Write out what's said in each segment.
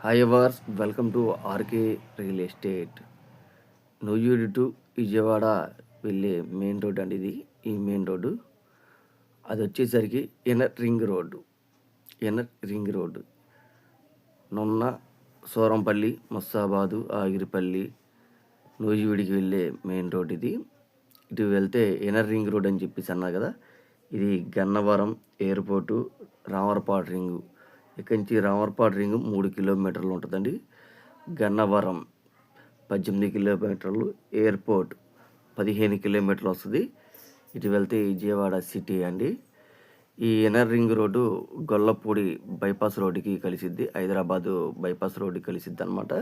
Hi hours welcome to RK real estate నూయూడు to Vijayawada వెళ్ళే main road అండి ఇది ఈ మెయిన్ రోడ్డు అది వచ్చేసరికి inner ring road inner ring road Nunna Surampalli Mustabad Agiripalli నూజివీడికి వెళ్ళే మెయిన్ రోడ్ ఇది ఇటు వెళ్తే ఎనర్ రింగ్ రోడ్ అని చెప్పేసి అన్నా కదా. ఇది గన్నవరం ఎయిర్పోర్టు రామరపాడు రింగు ఇక్కడి నుంచి రామరపాడు రింగ్ మూడు కిలోమీటర్లు ఉంటుందండి. గన్నవరం పద్దెనిమిది కిలోమీటర్లు ఎయిర్పోర్ట్ పదిహేను కిలోమీటర్లు వస్తుంది. ఇటు వెళ్తే విజయవాడ సిటీ అండి. ఈ inner ring road Gollapudi bypass రోడ్డుకి కలిసిద్ది హైదరాబాదు బైపాస్ రోడ్డుకి కలిసిద్ది అనమాట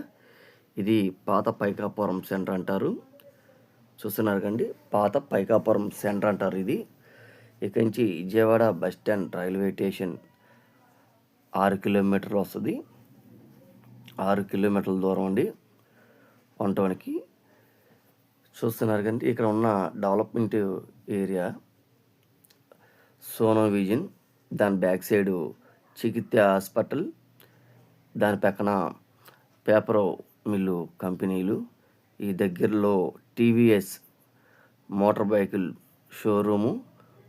ఇది పాత పైకాపురం సెంటర్ అంటారు. చూస్తున్నారు కండి పాత పైకాపురం సెంటర్ అంటారు ఇది. ఇక్కడి నుంచి Vijayawada bus stand railway station ఆరు కిలోమీటర్లు వస్తుంది. ఆరు కిలోమీటర్ల దూరం అండి. వంటవనికి చూస్తున్నారు కంటే ఇక్కడ ఉన్న డెవలప్మెంట్ ఏరియా సోనో విజన్ దాని బ్యాక్ సైడు చికిత్స హాస్పిటల్ దాని పక్కన పేపర్ మిల్లు కంపెనీలు ఈ దగ్గరలో TVS motor Byculla showroom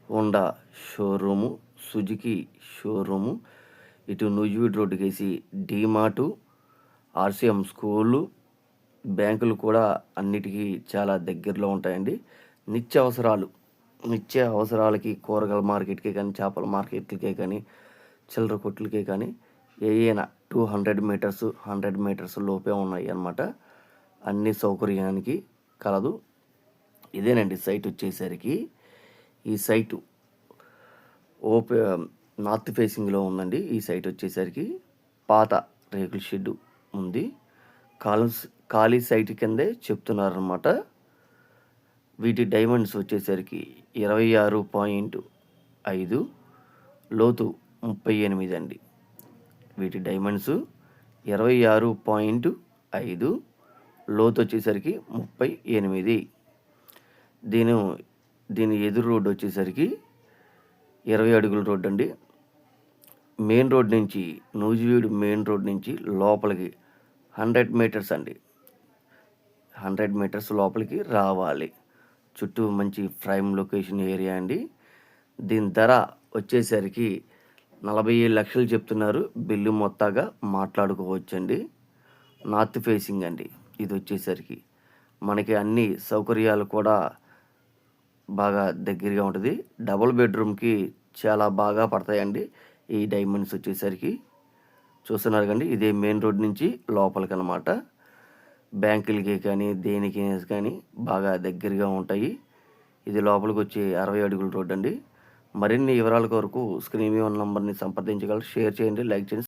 Honda showroom Suzuki showroom ఇటు నూజివీడ్ రోడ్డుకి వేసి డీమార్టు ఆర్సీఎం స్కూలు బ్యాంకులు కూడా అన్నిటికీ చాలా దగ్గరలో ఉంటాయండి. నిత్య అవసరాలు నిత్య అవసరాలకి కూరగాయల మార్కెట్కే కానీ చేపల మార్కెట్లకే కానీ చిల్లర కొట్లకే కానీ ఏయైనా two hundred metres hundred metres లోపే ఉన్నాయి అన్నమాట. అన్ని సౌకర్యానికి కలదు. ఇదేనండి సైట్ వచ్చేసరికి. ఈ సైటు ఓపె నార్త్ ఫేసింగ్లో ఉందండి. ఈ సైట్ వచ్చేసరికి పాత రేకుల షెడ్డు ఉంది. కాలమ్స్ ఖాళీ సైట్ కిందే చెప్తున్నారనమాట వీటి డైమండ్స్ వచ్చేసరికి ఇరవై ఆరు పాయింట్ ఐదు లోతు ముప్పై ఎనిమిది అండి. వీటి డైమండ్స్ ఇరవై ఆరు పాయింట్ ఐదు లోతు వచ్చేసరికి ముప్పై ఎనిమిది. దీని దీని ఎదురు రోడ్డు వచ్చేసరికి ఇరవై అడుగుల రోడ్డు అండి. మెయిన్ రోడ్ నుంచి నూజివీడు మెయిన్ రోడ్ నుంచి లోపలికి హండ్రెడ్ మీటర్స్ అండి. హండ్రెడ్ మీటర్స్ లోపలికి రావాలి. చుట్టూ మంచి ప్రైమ్ లొకేషన్ ఏరియా అండి. దీని ధర వచ్చేసరికి నలభై ఏడు లక్షలు చెప్తున్నారు. బిల్లు మొత్తాగా మాట్లాడుకోవచ్చండి. నార్త్ ఫేసింగ్ అండి. ఇది వచ్చేసరికి మనకి అన్ని సౌకర్యాలు కూడా బాగా దగ్గరగా ఉంటుంది. డబుల్ బెడ్రూమ్కి చాలా బాగా పడతాయండి. ఈ డైమండ్స్ వచ్చేసరికి చూస్తున్నారు కండి ఇదే మెయిన్ రోడ్ నుంచి లోపలికి అనమాట బ్యాంకులకి కానీ దేనికి కానీ బాగా దగ్గరగా ఉంటాయి. ఇది లోపలికి వచ్చి అరవై అడుగుల రోడ్ అండి. మరిన్ని వివరాల కొరకు స్క్రీన్ మీద ఉన్న నంబర్ని సంప్రదించగలరు. షేర్ చేయండి లైక్ చేయండి